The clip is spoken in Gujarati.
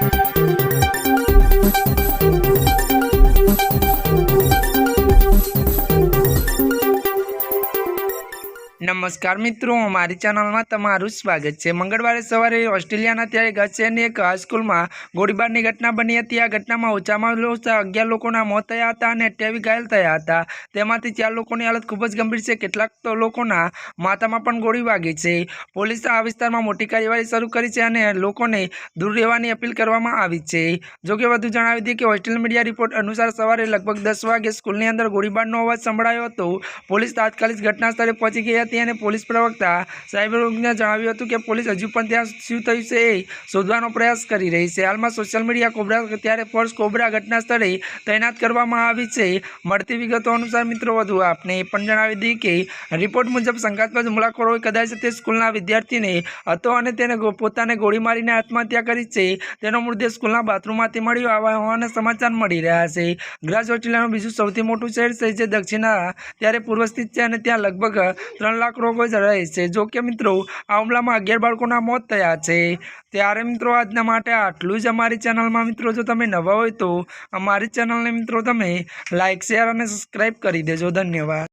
Thank you. નમસ્કાર મિત્રો અમારી ચેનલમાં તમારું સ્વાગત છે. મંગળવારે સવારે ઓસ્ટ્રેલિયાના ત્યારે ગસેની એક હાઈસ્કૂલમાં ગોળીબારની ઘટના બની હતી. આ ઘટનામાં ઓછામાં ઓછા અગિયાર લોકોના મોત થયા હતા અને અઠ્યાવીસ ઘાયલ થયા હતા. તેમાંથી ચાર લોકોની હાલત ખૂબ જ ગંભીર છે. કેટલાક તો લોકોના માથામાં પણ ગોળી વાગી છે. પોલીસે આ વિસ્તારમાં મોટી કાર્યવાહી શરૂ કરી છે અને લોકોને દૂર રહેવાની અપીલ કરવામાં આવી છે. જોકે વધુ જણાવી દઈએ કે ઓસ્ટ્રેલિયન મીડિયા રિપોર્ટ અનુસાર સવારે લગભગ દસ વાગે સ્કૂલની અંદર ગોળીબારનો અવાજ સંભળાયો હતો. પોલીસ તાત્કાલિક ઘટના સ્થળે પહોંચી ગઈ હતી અને પોલીસ પ્રવક્તા સાયબરોગને જણાવ્યું હતું કે પોલીસ હજુ પણ ત્યાં શું થયું છે એ શોધવાનો પ્રયાસ કરી રહી છે. હાલમાં સોશિયલ મીડિયા કોબરા ત્યારે ફોર્સ કોબરા ઘટના સ્થળે તૈનાત કરવામાં આવી છે. મળતી વિગતો અનુસાર મિત્રો વધુ આપને એ પણ જણાવી દઈએ કે રિપોર્ટ મુજબ શંકાસ્પદ હુમલાખોરોએ કદાચ તે સ્કૂલના વિદ્યાર્થીને હતો અને તેને પોતાને ગોળી મારીને આત્મહત્યા કરી છે. તેનો મૃતદેહ સ્કૂલના બાથરૂમમાંથી મળ્યો આવા હોવાના સમાચાર મળી રહ્યા છે. ગ્રાસ ઓસ્ટ્રેલિયાનું બીજું સૌથી મોટું શહેર છે જે દક્ષિણા ત્યારે પૂર્વ સ્થિત છે અને ત્યાં લગભગ ત્રણ લાખ રોગો જ રહે છે. જો કે મિત્રો, આ હુમલામાં અગિયાર બાળકોના મોત થયા છે. ત્યારે મિત્રો, આજના માટે આટલું જ અમારી ચેનલમાં મિત્રો, જો તમે નવા હોય તો અમારી ચેનલને મિત્રો, તમે લાઇક શેર અને સબસ્ક્રાઈબ કરી દેજો. ધન્યવાદ.